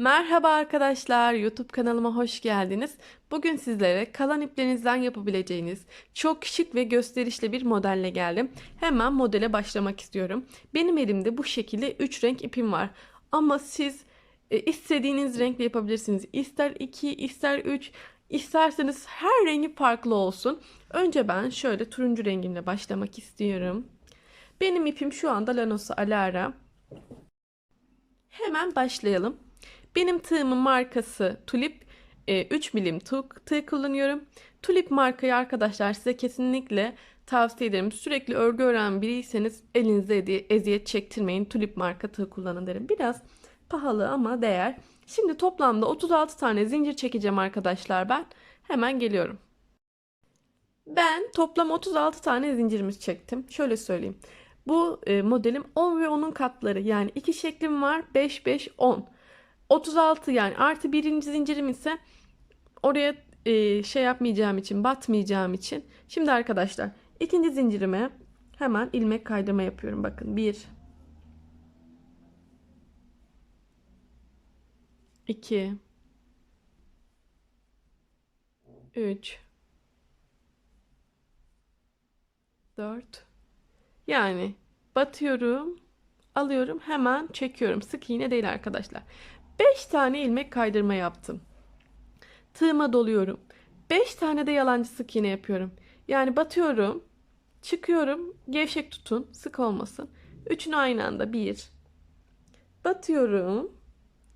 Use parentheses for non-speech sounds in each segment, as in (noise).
Merhaba arkadaşlar, YouTube kanalıma hoş geldiniz. Bugün sizlere kalan iplerinizden yapabileceğiniz çok şık ve gösterişli bir modelle geldim. Hemen modele başlamak istiyorum. Benim elimde bu şekilde 3 renk ipim var. Ama siz e, istediğiniz renkle yapabilirsiniz. İster 2, ister 3, isterseniz her rengi farklı olsun. Önce ben şöyle turuncu rengimle başlamak istiyorum. Benim ipim şu anda Lanos'u Alara. Hemen başlayalım. Benim tığımın markası Tulip. E, 3 milim tığ, kullanıyorum. Tulip markayı arkadaşlar size kesinlikle tavsiye ederim. Sürekli örgü öğren biriyseniz elinize eziyet çektirmeyin. Tulip marka tığ kullanın derim. Biraz pahalı ama değer. Şimdi toplamda 36 tane zincir çekeceğim arkadaşlar ben. Hemen geliyorum. Ben toplam 36 tane zincirimiz çektim. Şöyle söyleyeyim. Bu e, modelim 10 ve 10'un katları yani iki şeklim var 5 5 10. 36 yani artı birinci zincirim ise oraya e, şey yapmayacağım için batmayacağım için. Şimdi arkadaşlar ikinci zincirime hemen ilmek kaydırma yapıyorum. Bakın 1 2 3 4 yani batıyorum, alıyorum, hemen çekiyorum. Sık iğne değil arkadaşlar. 5 tane ilmek kaydırma yaptım. Tığıma doluyorum. 5 tane de yalancı sık iğne yapıyorum. Yani batıyorum, çıkıyorum, gevşek tutun, sık olmasın. Üçünü aynı anda 1. Batıyorum,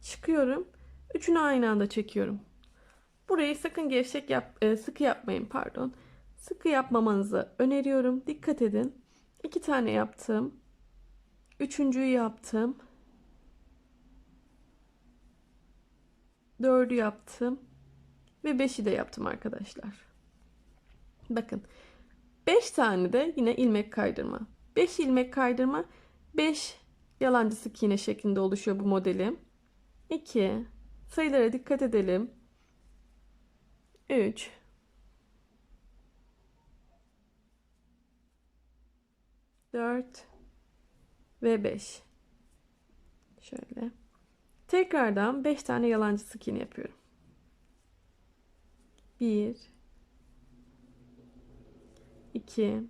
çıkıyorum, üçünü aynı anda çekiyorum. Burayı sakın gevşek yap, e, sıkı yapmayın pardon. Sıkı yapmamanızı öneriyorum. Dikkat edin. İki tane yaptım. Üçüncüyü yaptım. Dördü yaptım. Ve beşi de yaptım arkadaşlar. Bakın. Beş tane de yine ilmek kaydırma. Beş ilmek kaydırma. Beş yalancı sık iğne şeklinde oluşuyor bu modelim. 2 sayılara dikkat edelim. 3 4 ve 5. Şöyle. Tekrardan 5 tane yalancı sık iğne yapıyorum. 1 2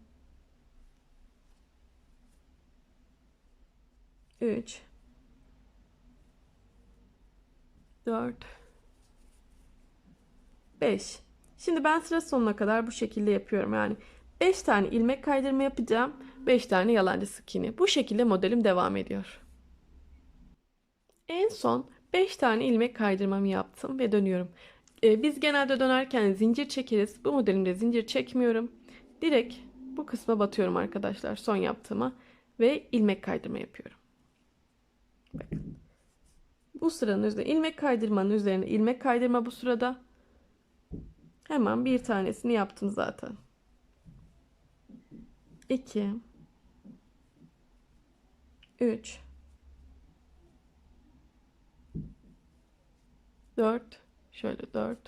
3 4 5 Şimdi ben sıra sonuna kadar bu şekilde yapıyorum. Yani 5 tane ilmek kaydırma yapacağım. 5 tane yalancı sık iğne. Bu şekilde modelim devam ediyor. En son 5 tane ilmek kaydırmamı yaptım ve dönüyorum. Ee, biz genelde dönerken zincir çekeriz. Bu modelimde zincir çekmiyorum. Direkt bu kısma batıyorum arkadaşlar son yaptığıma ve ilmek kaydırma yapıyorum. Bu sıranın üzerine ilmek kaydırmanın üzerine ilmek kaydırma bu sırada. Hemen bir tanesini yaptım zaten. 2 3 4 şöyle 4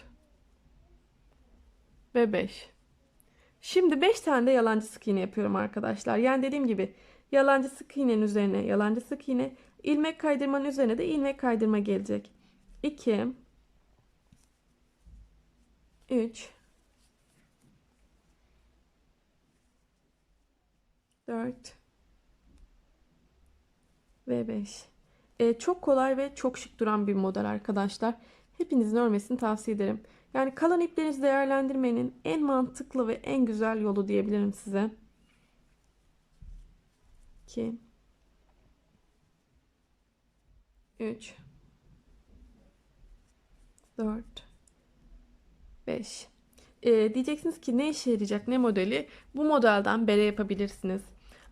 ve 5 Şimdi 5 tane de yalancı sık iğne yapıyorum arkadaşlar. Yani dediğim gibi yalancı sık iğnenin üzerine yalancı sık iğne, ilmek kaydırmanın üzerine de ilmek kaydırma gelecek. 2 3 4 ve 5. Ee, çok kolay ve çok şık duran bir model arkadaşlar. Hepinizin örmesini tavsiye ederim. Yani kalan iplerinizi değerlendirmenin en mantıklı ve en güzel yolu diyebilirim size. 2 3 4 5 ee, diyeceksiniz ki ne işe yarayacak ne modeli? Bu modelden bere yapabilirsiniz.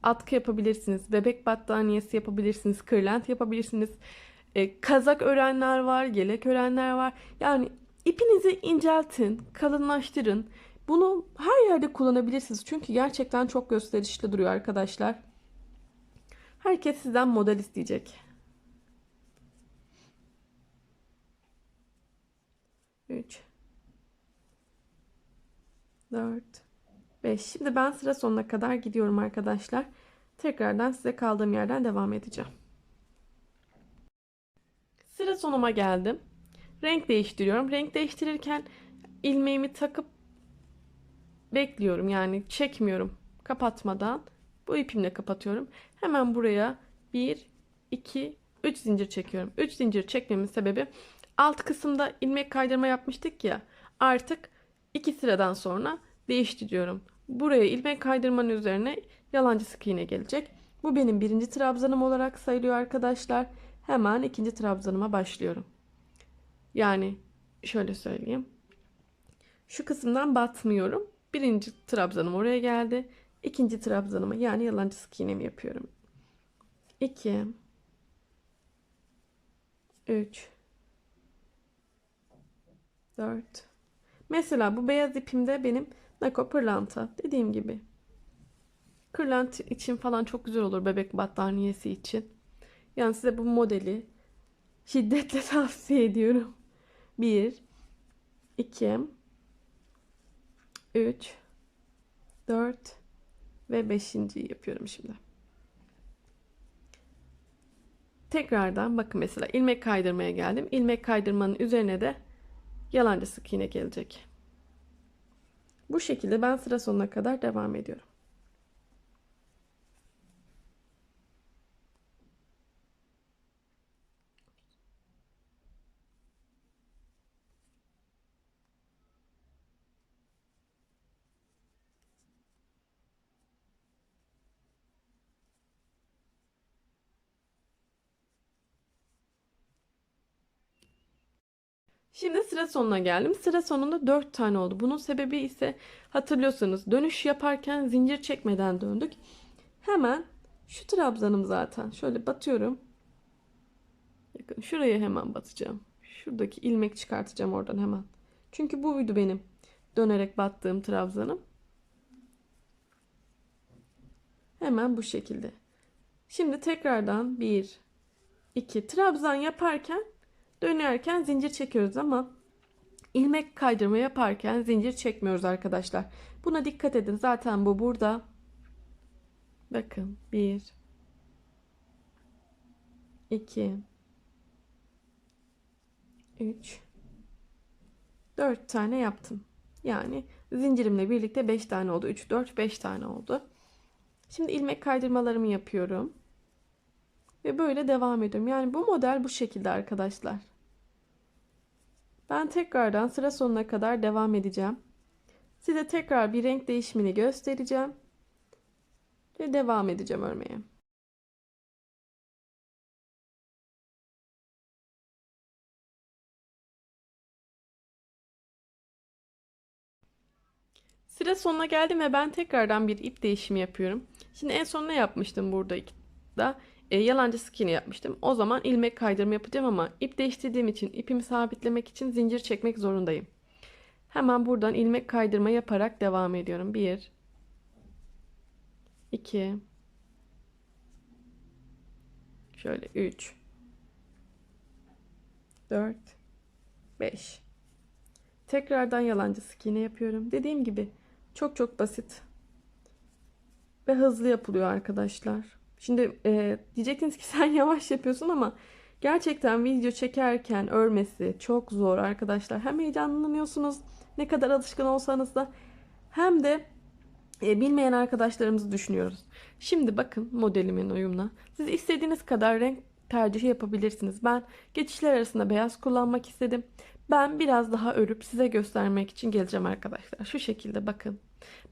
Atkı yapabilirsiniz. Bebek battaniyesi yapabilirsiniz. Kırlent yapabilirsiniz. Ee, kazak örenler var. Yelek örenler var. Yani ipinizi inceltin. Kalınlaştırın. Bunu her yerde kullanabilirsiniz. Çünkü gerçekten çok gösterişli duruyor arkadaşlar. Herkes sizden model isteyecek. 3 4 5 Şimdi ben sıra sonuna kadar gidiyorum arkadaşlar. Tekrardan size kaldığım yerden devam edeceğim. Sıra sonuma geldim. Renk değiştiriyorum. Renk değiştirirken ilmeğimi takıp bekliyorum. Yani çekmiyorum kapatmadan. Bu ipimle kapatıyorum. Hemen buraya 1, 2, 3 zincir çekiyorum. 3 zincir çekmemin sebebi alt kısımda ilmek kaydırma yapmıştık ya. Artık 2 sıradan sonra değiştiriyorum. Buraya ilmek kaydırmanın üzerine yalancı sık iğne gelecek. Bu benim birinci trabzanım olarak sayılıyor arkadaşlar. Hemen ikinci trabzanıma başlıyorum. Yani şöyle söyleyeyim. Şu kısımdan batmıyorum. Birinci trabzanım oraya geldi. İkinci trabzanıma yani yalancı sık iğnemi yapıyorum. 2 3 4 Mesela bu beyaz ipimde benim nako pırlanta dediğim gibi. Kırlent için falan çok güzel olur bebek battaniyesi için. Yani size bu modeli şiddetle (laughs) tavsiye ediyorum. 1 2 3 4 ve 5. yapıyorum şimdi. Tekrardan bakın mesela ilmek kaydırmaya geldim. İlmek kaydırmanın üzerine de yalancı sık iğne gelecek. Bu şekilde ben sıra sonuna kadar devam ediyorum. Şimdi sıra sonuna geldim. Sıra sonunda 4 tane oldu. Bunun sebebi ise hatırlıyorsanız dönüş yaparken zincir çekmeden döndük. Hemen şu trabzanım zaten. Şöyle batıyorum. Bakın şuraya hemen batacağım. Şuradaki ilmek çıkartacağım oradan hemen. Çünkü buydu benim dönerek battığım trabzanım. Hemen bu şekilde. Şimdi tekrardan 1 2 trabzan yaparken Dönerken zincir çekiyoruz ama ilmek kaydırma yaparken zincir çekmiyoruz arkadaşlar. Buna dikkat edin. Zaten bu burada. Bakın 1 2 3 4 tane yaptım. Yani zincirimle birlikte 5 tane oldu. 3 4 5 tane oldu. Şimdi ilmek kaydırmalarımı yapıyorum. Ve böyle devam ediyorum. Yani bu model bu şekilde arkadaşlar. Ben tekrardan sıra sonuna kadar devam edeceğim. Size tekrar bir renk değişimini göstereceğim. Ve devam edeceğim örmeye. Sıra sonuna geldim ve ben tekrardan bir ip değişimi yapıyorum. Şimdi en son ne yapmıştım burada? Da e, yalancı sık iğne yapmıştım. O zaman ilmek kaydırma yapacağım ama ip değiştirdiğim için ipimi sabitlemek için zincir çekmek zorundayım. Hemen buradan ilmek kaydırma yaparak devam ediyorum. 1 2 Şöyle 3 4 5 Tekrardan yalancı sık iğne yapıyorum. Dediğim gibi çok çok basit ve hızlı yapılıyor arkadaşlar. Şimdi e, diyeceksiniz ki (laughs) sen yavaş yapıyorsun ama gerçekten video çekerken örmesi çok zor arkadaşlar. Hem heyecanlanıyorsunuz ne kadar alışkın olsanız da hem de e, bilmeyen arkadaşlarımızı düşünüyoruz. Şimdi bakın modelimin uyumuna. Siz istediğiniz kadar renk tercihi yapabilirsiniz. Ben geçişler arasında beyaz kullanmak istedim. Ben biraz daha örüp size göstermek için geleceğim arkadaşlar. Şu şekilde bakın.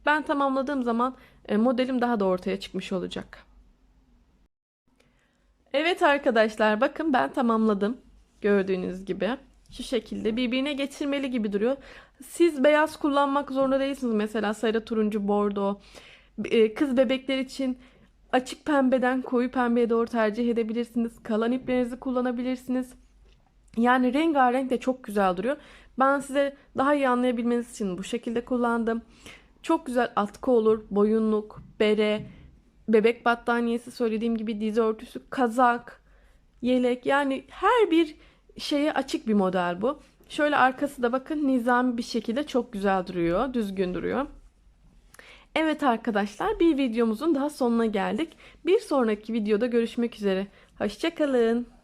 Ben tamamladığım zaman e, modelim daha da ortaya çıkmış olacak. Evet arkadaşlar bakın ben tamamladım. Gördüğünüz gibi. Şu şekilde birbirine geçirmeli gibi duruyor. Siz beyaz kullanmak zorunda değilsiniz. Mesela sarı, turuncu, bordo. E, kız bebekler için açık pembeden koyu pembeye doğru tercih edebilirsiniz. Kalan iplerinizi kullanabilirsiniz. Yani rengarenk de çok güzel duruyor. Ben size daha iyi anlayabilmeniz için bu şekilde kullandım. Çok güzel atkı olur, boyunluk, bere, bebek battaniyesi söylediğim gibi dizi örtüsü, kazak, yelek yani her bir şeye açık bir model bu. Şöyle arkası da bakın nizami bir şekilde çok güzel duruyor, düzgün duruyor. Evet arkadaşlar bir videomuzun daha sonuna geldik. Bir sonraki videoda görüşmek üzere. Hoşçakalın.